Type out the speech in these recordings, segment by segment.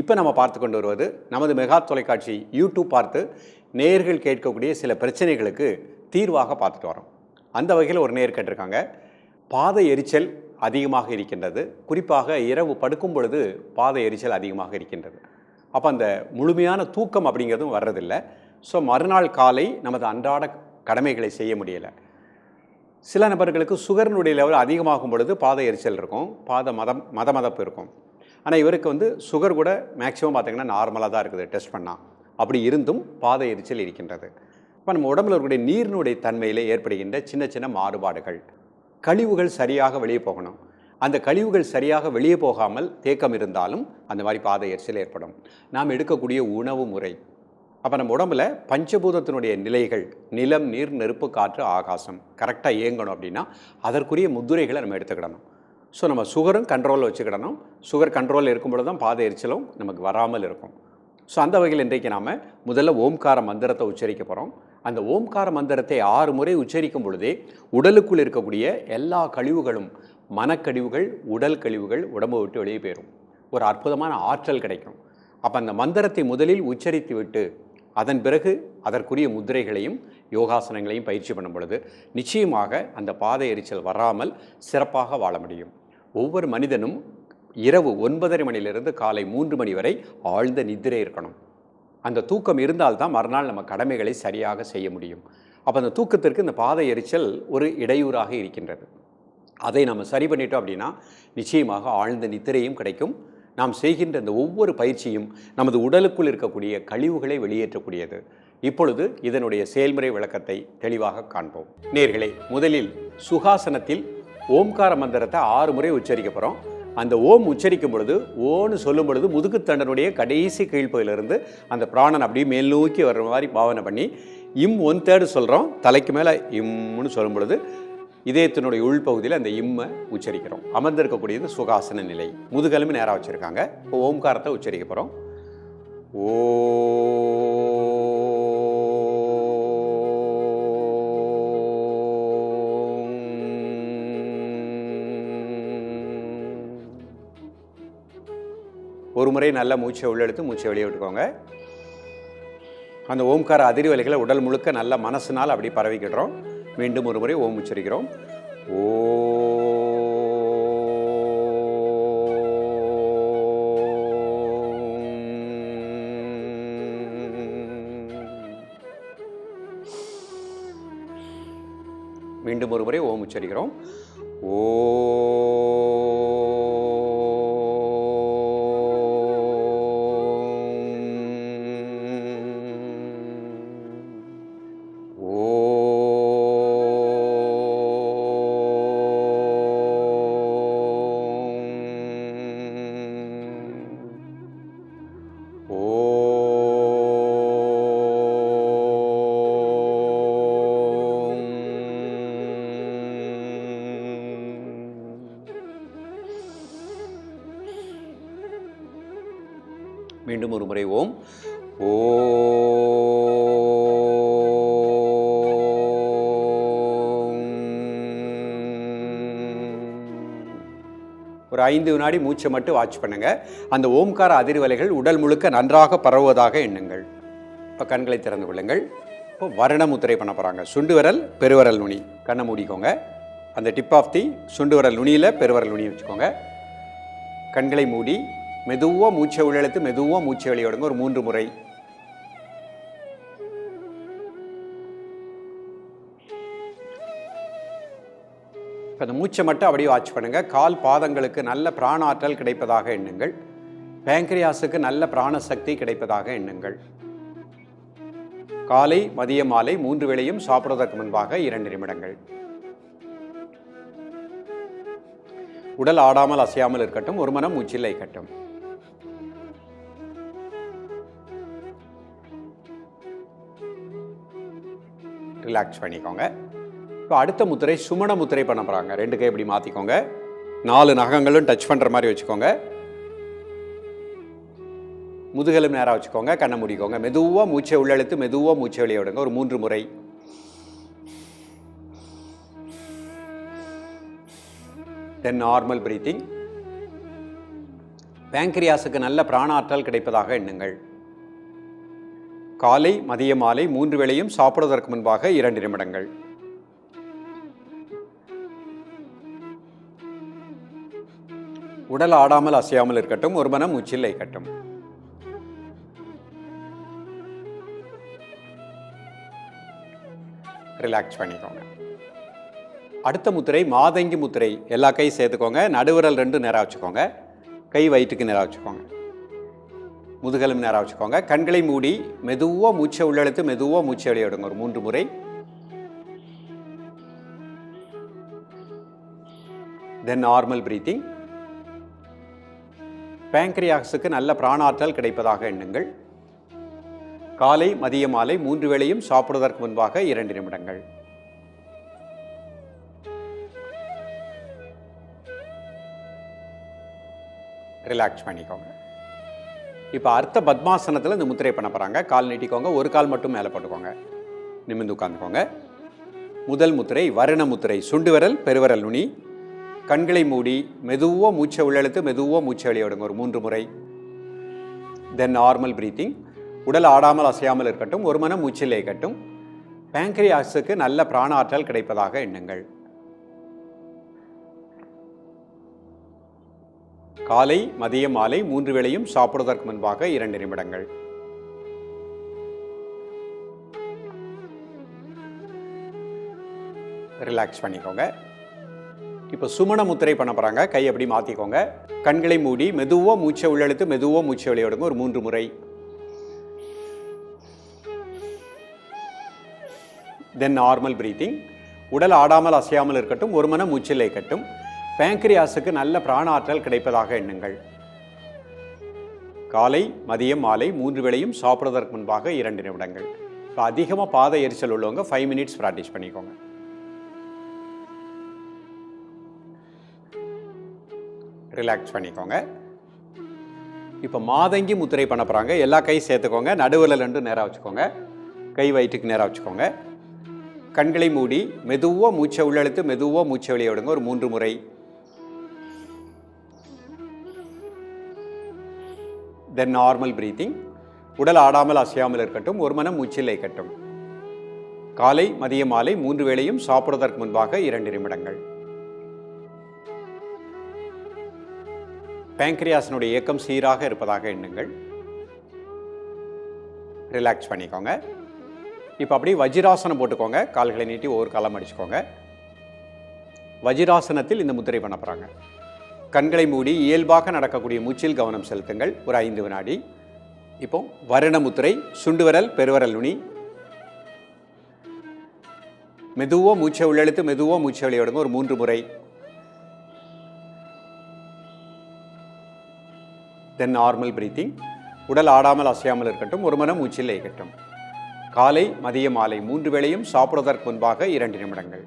இப்போ நம்ம பார்த்து கொண்டு வருவது நமது மெகா தொலைக்காட்சி யூடியூப் பார்த்து நேர்கள் கேட்கக்கூடிய சில பிரச்சனைகளுக்கு தீர்வாக பார்த்துட்டு வரோம். அந்த வகையில் ஒரு நேர் கேட்டிருக்காங்க. பாத எரிச்சல் அதிகமாக இருக்கின்றது. குறிப்பாக இரவு படுக்கும் பொழுது பாத எரிச்சல் அதிகமாக இருக்கின்றது. அப்போ அந்த முழுமையான தூக்கம் அப்படிங்கிறதும் வர்றதில்லை. ஸோ மறுநாள் காலை நமது அன்றாட கடமைகளை செய்ய முடியலை. சில நபர்களுக்கு சுகரினுடைய லெவல் அதிகமாகும் பொழுது பாத எரிச்சல் இருக்கும். பாத மதம் மத மதப்பு இருக்கும். ஆனால் இவருக்கு வந்து சுகர் கூட மேக்ஸிமம் பார்த்திங்கன்னா நார்மலாக தான் இருக்குது டெஸ்ட் பண்ணால் அப்படி இருந்தும் பாத எரிச்சல் இருக்கின்றது. இப்போ நம்ம உடம்புல இருக்கக்கூடிய நீரினுடைய தன்மையில் ஏற்படுகின்ற சின்ன சின்ன மாறுபாடுகள். கழிவுகள் சரியாக வெளியே போகணும். அந்த கழிவுகள் சரியாக வெளியே போகாமல் தேக்கம் இருந்தாலும் அந்த மாதிரி பாத எரிச்சல் ஏற்படும். நாம் எடுக்கக்கூடிய உணவு முறை. அப்போ நம்ம உடம்புல பஞ்சபூதத்தினுடைய நிலைகள் நிலம் நீர் நெருப்பு காற்று ஆகாசம் கரெக்டாக இயங்கணும் அப்படின்னா அதற்குரிய முதுரைகளை நம்ம எடுத்துக்கிடணும். ஸோ நம்ம சுகரும் கண்ட்ரோலில் வச்சுக்கிடணும். சுகர் கண்ட்ரோலில் இருக்கும் பொழுது தான் பாத எரிச்சலும் நமக்கு வராமல் இருக்கும். ஸோ அந்த வகையில் இன்றைக்கு நாம் முதல்ல ஓம்கார மந்திரத்தை உச்சரிக்க போகிறோம் அந்த ஓம்கார மந்திரத்தை ஆறு முறை உச்சரிக்கும் பொழுதே உடலுக்குள் இருக்கக்கூடிய எல்லா கழிவுகளும் மனக்கழிவுகள் உடல் கழிவுகள் உடம்பை விட்டு வெளியே போயிடும் ஒரு அற்புதமான ஆற்றல் கிடைக்கும். அப்போ அந்த மந்திரத்தை முதலில் உச்சரித்து விட்டு அதன் பிறகு அதற்குரிய முத்திரைகளையும் யோகாசனங்களையும் பயிற்சி பண்ணும் பொழுது நிச்சயமாக அந்த பாதை எரிச்சல் வராமல் சிறப்பாக வாழ முடியும். ஒவ்வொரு மனிதனும் இரவு ஒன்பதரை மணிலிருந்து காலை மூன்று மணி வரை ஆழ்ந்த நித்திரை இருக்கணும். அந்த தூக்கம் இருந்தால்தான் மறுநாள் நம்ம கடமைகளை சரியாக செய்ய முடியும். அப்போ அந்த தூக்கத்திற்கு இந்த பாதை எரிச்சல் ஒரு இடையூறாக இருக்கின்றது. அதை நம்ம சரி பண்ணிட்டோம் அப்படின்னா நிச்சயமாக ஆழ்ந்த நித்திரையும் கிடைக்கும். நாம் செய்கின்ற இந்த ஒவ்வொரு பயிற்சியும் நமது உடலுக்குள் இருக்கக்கூடிய கழிவுகளை வெளியேற்றக்கூடியது. இப்பொழுது இதனுடைய செயல்முறை விளக்கத்தை தெளிவாக காண்போம். நேர்களே முதலில் சுகாசனத்தில் ஓம்கார மந்திரத்தை ஆறு முறை உச்சரிக்க போகிறோம் அந்த ஓம் உச்சரிக்கும் பொழுது ஓன்னு சொல்லும் பொழுது முதுகுத்தண்டனுடைய கடைசி கீழ்ப்பகுதியிலிருந்து அந்த பிராணன் அப்படியே மேல் நோக்கி வர்ற மாதிரி பாவனை பண்ணி இம் ஒன் தேர்டு சொல்கிறோம் தலைக்கு மேலே இம்னு சொல்லும் பொழுது இதயத்தினுடைய உள்பகுதியில் அந்த இம்மை உச்சரிக்கிறோம். அமர்ந்திருக்கக்கூடியது சுகாசன நிலை. முதுகெலும்பு நேராக வச்சுருக்காங்க. இப்போ ஓம்காரத்தை உச்சரிக்க போகிறோம் ஓ ஒரு முறை நல்லா மூச்சை உள்ளெடுத்து மூச்சை வெளியே விட்டுக்கோங்க. அந்த ஓம்கார அதிர்வலைகளை உடல் முழுக்க நல்ல மனசுனால் அப்படி பரவிக்கிடுறோம். மீண்டும் ஒரு முறை ஓம் உச்சரிக்கிறோம். ஓ மீண்டும் ஒரு முறை ஓம் உச்சரிக்கிறோம். ஓ மீண்டும் ஒரு முறை ஓம். ஓ ஒரு ஐந்து வினாடி மூச்சை மட்டும் வாட்ச் பண்ணுங்க. அந்த ஓம்கார அதிர்வலைகள் உடல் முழுக்க நன்றாக பரவுவதாக எண்ணுங்கள். இப்போ கண்களை திறந்து கொள்ளுங்கள். இப்போ வருண முத்திரை பண்ண போகிறாங்க சுண்டு விரல் பெருவரல் நுனி. கண்ணை மூடிக்கோங்க. அந்த டிப் ஆஃப் தி சுண்டு விரல் நுனியில் பெருவரல் நுனி வச்சுக்கோங்க. கண்களை மூடி மெதுவாக மூச்சை உள்ளெழுத்து மெதுவாக மூச்சை வெளியிடுங்க ஒரு மூன்று முறை. இப்போ அந்த மூச்சை மட்டும் அப்படியே வாட்ச் பண்ணுங்கள் கால் பாதங்களுக்கு நல்ல பிராண ஆற்றல் கிடைப்பதாக எண்ணுங்கள். பேங்கரியாஸுக்கு நல்ல பிராண சக்தி கிடைப்பதாக எண்ணுங்கள். காலை மதிய மாலை மூன்று வேளையும் சாப்பிடுவதற்கு முன்பாக இரண்டு நிமிடங்கள். உடல் ஆடாமல் அசையாமல் இருக்கட்டும். ஒரு மனம் மூச்சில் இருக்கட்டும் ரிலாக்ஸ் பண்ணிக்கோங்க. இப்போ அடுத்த முத்திரை சுமண முத்திரை பண்ண போகிறாங்க ரெண்டு கை இப்படி மாற்றிக்கோங்க நாலு நகங்களும் டச் பண்ணுற மாதிரி வச்சுக்கோங்க. முதுகலும் நேராக வச்சுக்கோங்க. கண்ணை முடிக்கோங்க. மெதுவாக மூச்சை உள்ளெழுத்து மெதுவாக மூச்சை வெளியே விடுங்க. ஒரு மூன்று முறை. தென் நார்மல் பிரீத்திங் பேங்க்ரியாஸுக்கு நல்ல பிராணாற்றல் கிடைப்பதாக எண்ணுங்கள். காலை மதிய மாலை மூன்று வேளையும் சாப்பிடுவதற்கு முன்பாக இரண்டு நிமிடங்கள். உடல் ஆடாமல் அசையாமல் இருக்கட்டும் ஒரு மனம் மூச்சில் கட்டும் ரிலாக்ஸ் பண்ணிக்கோங்க. அடுத்த முத்திரை மாதங்கி முத்திரை எல்லா கை சேர்த்துக்கோங்க. நடுவிரல் ரெண்டு நேராக வச்சுக்கோங்க. கை வயிற்றுக்கு நேராக வச்சுக்கோங்க. முதுகலும் நேராக வச்சுக்கோங்க கண்களை மூடி மெதுவாக மூச்சை உள்ளெழுத்து மெதுவாக மூச்சை வெளியே விடுங்க. ஒரு மூன்று முறை. தென் நார்மல் பிரீத்திங் பேங்க்ரியாஸுக்கு நல்ல பிராணாற்றல் கிடைப்பதாக எண்ணுங்கள். காலை மதிய மாலை மூன்று வேளையும் சாப்பிடுவதற்கு முன்பாக இரண்டு நிமிடங்கள். ரிலாக்ஸ் பண்ணிக்கோங்க. இப்போ அர்த்த பத்மாசனத்தில் இந்த முத்திரை பண்ண போகிறாங்க கால் நீட்டிக்கோங்க ஒரு கால் மட்டும் மேலே போட்டுக்கோங்க. நிமிந்து உட்காந்துக்கோங்க முதல் முத்திரை வருண முத்திரை சுண்டு விரல் பெருவரல் நுனி. கண்களை மூடி மெதுவாக மூச்சை உள்ளெழுத்து மெதுவாக மூச்சை வெளியே விடுங்க ஒரு மூன்று முறை. தென் நார்மல் ப்ரீத்திங் உடல் ஆடாமல் அசையாமல் இருக்கட்டும் ஒரு மனம் மூச்சிலே இருக்கட்டும் பேங்கரியாஸுக்கு நல்ல பிராண ஆற்றல் கிடைப்பதாக எண்ணுங்கள். காலை மதியம் மாலை மூன்று வேளையும் சாப்பிடுவதற்கு முன்பாக இரண்டு நிமிடங்கள். ரிலாக்ஸ் பண்ணிக்கோங்க. இப்போ சுமண முத்திரை பண்ண போகிறாங்க கை அப்படி மாற்றிக்கோங்க கண்களை மூடி மெதுவாக மூச்சை உள்ளெழுத்து மெதுவாக மூச்சை விளையாடுங்க. ஒரு மூன்று முறை. தென் நார்மல் பிரீத்திங் உடல் ஆடாமல் அசையாமல் இருக்கட்டும். ஒரு மன மூச்சில் இருக்கட்டும் பேங்க்ரியாஸுக்கு நல்ல பிராண ஆற்றல் கிடைப்பதாக எண்ணுங்கள். காலை மதியம் மாலை மூன்று வேளையும் சாப்பிட்றதற்கு முன்பாக இரண்டு நிமிடங்கள். இப்போ அதிகமாக பாத எரிச்சல் உள்ளவங்க ஃபைவ் மினிட்ஸ் ப்ராக்டிஸ் பண்ணிக்கோங்க. ரிலாக்ஸ் பண்ணிக்கோங்க. இப்போ மாதங்கி முத்திரை பண்ண போகிறாங்க எல்லா கை சேர்த்துக்கோங்க. நடுவில் ரெண்டு நேராக வச்சுக்கோங்க. கை வயிற்றுக்கு நேராக வச்சுக்கோங்க. கண்களை மூடி மெதுவாக மூச்சை உள்ளெழுத்து மெதுவாக மூச்சை வெளியே விடுங்க. ஒரு மூன்று முறை தென் நார்மல் பிரீத்திங் உடல் ஆடாமல் அசையாமல் இருக்கட்டும் ஒரு மனம் மூச்சில் இருக்கட்டும் காலை மதிய மாலை மூன்று வேளையும் சாப்பிடுவதற்கு முன்பாக இரண்டு நிமிடங்கள். பேங்க்ரியாசனுடைய இயக்கம் சீராக இருப்பதாக எண்ணுங்கள். ரிலாக்ஸ் பண்ணிக்கோங்க. இப்போ அப்படியே வஜிராசனம் போட்டுக்கோங்க. கால்களை நீட்டி ஒவ்வொரு காலம் அடிச்சுக்கோங்க. வஜிராசனத்தில் இந்த முத்திரை பண்ண போகிறாங்க கண்களை மூடி இயல்பாக நடக்கக்கூடிய மூச்சில் கவனம் செலுத்துங்கள். ஒரு ஐந்து வினாடி. இப்போ வருணமுத்திரை சுண்டுவரல் பெருவரல் நுனி. மெதுவாக மூச்சை உள்ளெழுத்து மெதுவாக மூச்சை வெளியிடுங்க ஒரு மூன்று முறை. தென் நார்மல் பிரீத்திங் உடல் ஆடாமல் அசையாமல் இருக்கட்டும். ஒரு மனம் மூச்சில் இருக்கட்டும் காலை மதிய மாலை மூன்று வேளையும் சாப்பிடுவதற்கு முன்பாக இரண்டு நிமிடங்கள்.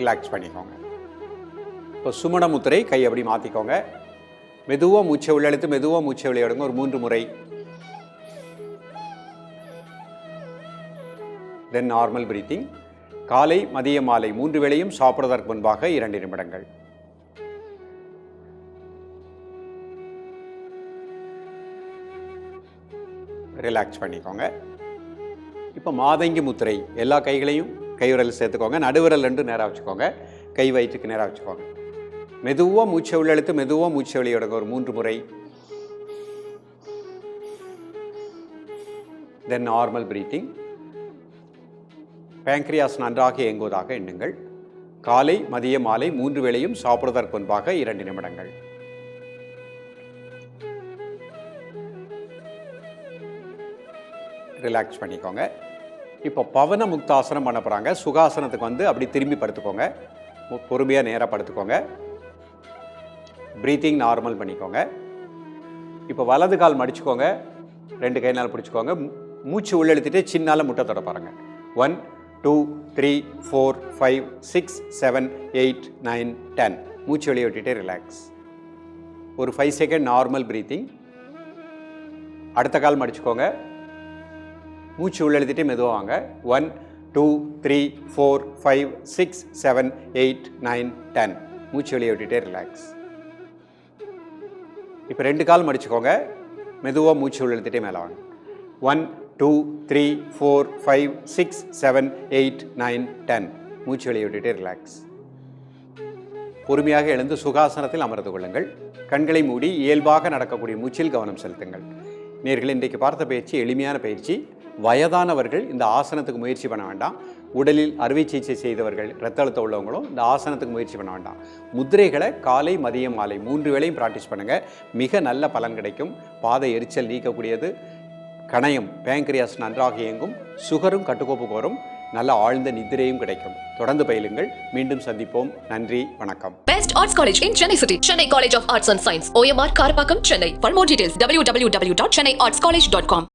ரிலாக்ஸ் பண்ணிக்கோங்க. இப்போ சுமண முத்திரை கை அப்படி மாற்றிக்கோங்க மெதுவாக மூச்சை உள்ளெழுத்து மெதுவாக மூச்சை விளையாடுங்க ஒரு மூன்று முறை. தென் நார்மல் பிரீத்திங் காலை மதிய மாலை மூன்று வேளையும் சாப்பிடுவதற்கு முன்பாக இரண்டு நிமிடங்கள். ரிலாக்ஸ் பண்ணிக்கோங்க. இப்போ மாதங்கி முத்திரை எல்லா கைகளையும் கைவிரல் சேர்த்துக்கோங்க நடுவிரல் ரெண்டு நேராக வச்சுக்கோங்க. கை வயிற்றுக்கு நேராக வச்சுக்கோங்க. மெதுவாக மூச்சை உள்ளெழுத்து மெதுவாக மூச்சை வெளியிடுங்க ஒரு மூன்று முறை. தென் நார்மல் பிரீத்திங் பேங்க்ரியாஸ் நன்றாக இயங்குவதாக எண்ணுங்கள். காலை மதிய மாலை மூன்று வேளையும் சாப்பிடுவதற்கு முன்பாக இரண்டு நிமிடங்கள். ரிலாக்ஸ் பண்ணிக்கோங்க. இப்போ பவன முக்தாசனம் பண்ண போகிறாங்க சுகாசனத்துக்கு வந்து அப்படி திரும்பி படுத்துக்கோங்க. பொறுமையாக நேராக படுத்துக்கோங்க. ப்ரீத்திங் நார்மல் பண்ணிக்கோங்க. இப்போ வலது கால் மடிச்சுக்கோங்க. ரெண்டு கைனால் பிடிச்சிக்கோங்க. மூச்சு உள்ளெழுத்துட்டு சின்னால முட்டை தொட பாருங்க one two three four five six seven eight nine ten மூச்சு வெளியே விட்டுட்டே ரிலாக்ஸ் ஒரு ஃபைவ் செகண்ட் நார்மல் ப்ரீத்திங் அடுத்த கால் மடிச்சுக்கோங்க. மூச்சு உள்ளெழுத்திட்டு மெதுவாக வாங்க. One two three four five six seven eight nine ten மூச்சு வெளியே விட்டுட்டே ரிலாக்ஸ் இப்போ ரெண்டு கால் மடிச்சுக்கோங்க. மெதுவாக மூச்சு உள்ளெழுத்திட்டே மேலே வாங்க. One two three four five six seven eight nine ten மூச்சு வெளியே விட்டுட்டே ரிலாக்ஸ் பொறுமையாக எழுந்து சுகாசனத்தில் அமர்ந்து கொள்ளுங்கள். கண்களை மூடி இயல்பாக நடக்கக்கூடிய மூச்சில் கவனம் செலுத்துங்கள். நேர்கள் இன்றைக்கு பார்த்த பயிற்சி எளிமையான பயிற்சி. வயதானவர்கள் இந்த ஆசனத்துக்கு முயற்சி பண்ண வேண்டாம். உடலில் அறுவை சிகிச்சை செய்தவர்கள் இரத்த அழுத்தம் உள்ளவங்களும் இந்த ஆசனத்துக்கு முயற்சி பண்ண வேண்டாம். முதிரைகளை காலை மதியம் மாலை மூன்று வேளையும் ப்ராக்டிஸ் பண்ணுங்கள் மிக நல்ல பலன் கிடைக்கும். பாதை எரிச்சல் நீக்கக்கூடியது. கணையம் பேங்க்ரியாஸ் நன்றாக இயங்கும். சுகரும் கட்டுக்கோப்புக்கு வரும். நல்ல ஆழ்ந்த நித்திரையும் கிடைக்கும். தொடர்ந்து பயிலுங்கள். மீண்டும் சந்திப்போம். நன்றி வணக்கம். Best arts college in Chennai city Chennai college of arts and science OMR Karapakkam Chennai for more details W W W dot Chennai arts college dot com